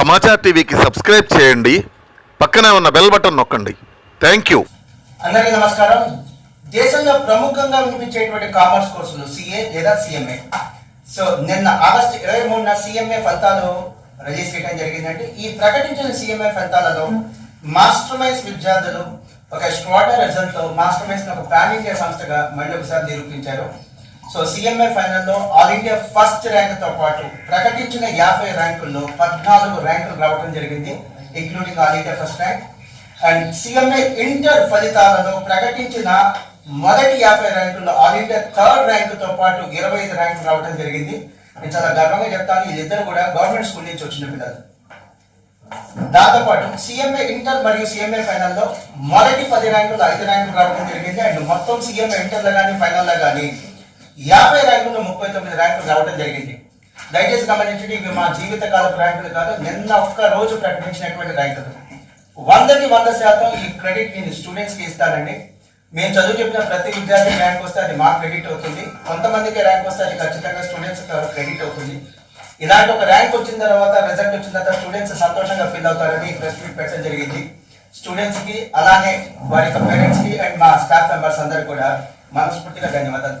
సమాచార్ టీవీకి సబ్స్క్రైబ్ చేయండి. పక్కనే ఉన్న బెల్ బటన్ నొక్కండి. థ్యాంక్ యూ అందరికీ నమస్కారం. దేశంలో ప్రముఖంగా వినిపించేటువంటి కామర్స్ కోర్సులు సిఏ లేదా సిఎంఏ. సో నిన్న ఆగస్టు ఇరవై మూడున సిఎంఏ ఫలితాలు రిలీజ్ చేయడం జరిగిందండి. ఈ ప్రకటించిన సిఎంఏ ఫలితాలలో మాస్టర్ మైస్ విద్యార్థులు ఒక స్ట్రాటర్ రిజల్ట్తో మాస్టర్ మైస్ ఒక ప్రాణీయ సంస్థగా మళ్ళీ ఒకసారి నిరూపించారు. సో సిఎంఏ ఫైనల్లో ఆల్ ఇండియా ఫస్ట్ ర్యాంక్తో పాటు ప్రకటించిన యాభై ర్యాంకుల్లో పద్నాలుగు ర్యాంకులు రావడం జరిగింది including all India first rank and CMA inter ఫలితాలలో ప్రకటించిన మొదటి యాభై ర్యాంకుల్లో ఆల్ ఇండియా థర్డ్ ర్యాంకుతో పాటు ఇరవై ఐదు ర్యాంకులు రావడం జరిగింది. నేను చాలా గర్వంగా చెప్తాను వీళ్ళిద్దరు కూడా గవర్నమెంట్ స్కూల్ నుంచి వచ్చిన పిల్లలు. దాంతోపాటు సిఎంఏ ఇంటర్ మరియు సిఎంఏ ఫైనల్లో మొదటి పది ర్యాంకులు ఐదు ర్యాంకులు రావడం జరిగింది. అండ్ మొత్తం సిఎంఏ ఇంటర్లో కానీ ఫైనల్లో కానీ యాభై ర్యాంకుల్లో ముప్పై తొమ్మిది ర్యాంకులు రావడం జరిగింది. దయచేసి గమనించండి ఇవి మా జీవితకాలపు ర్యాంకులు కాదు నిన్న ఒక్క రోజు ప్రకటించినటువంటి ర్యాంకులు. వందకి వంద శాతం ఈ క్రెడిట్ నేను స్టూడెంట్స్కి ఇస్తానండి. మేము చదువు చెప్పిన ప్రతి విద్యార్థి ర్యాంక్ వస్తే అది మా క్రెడిట్ అవుతుంది. కొంతమందికి ర్యాంక్ వస్తే అది ఖచ్చితంగా స్టూడెంట్స్ క్రెడిట్ అవుతుంది. ఇలాంటి ఒక ర్యాంక్ వచ్చిన తర్వాత రిజల్ట్ వచ్చిన తర్వాత స్టూడెంట్స్ సంతోషంగా ఫీల్ అవుతారని ప్రెస్ మీట్ పెట్టడం జరిగింది. స్టూడెంట్స్కి అలానే వారి యొక్క పేరెంట్స్కి అండ్ మా స్టాఫ్ మెంబర్స్ అందరు కూడా మనస్ఫూర్తిగా ధన్యవాదాలు.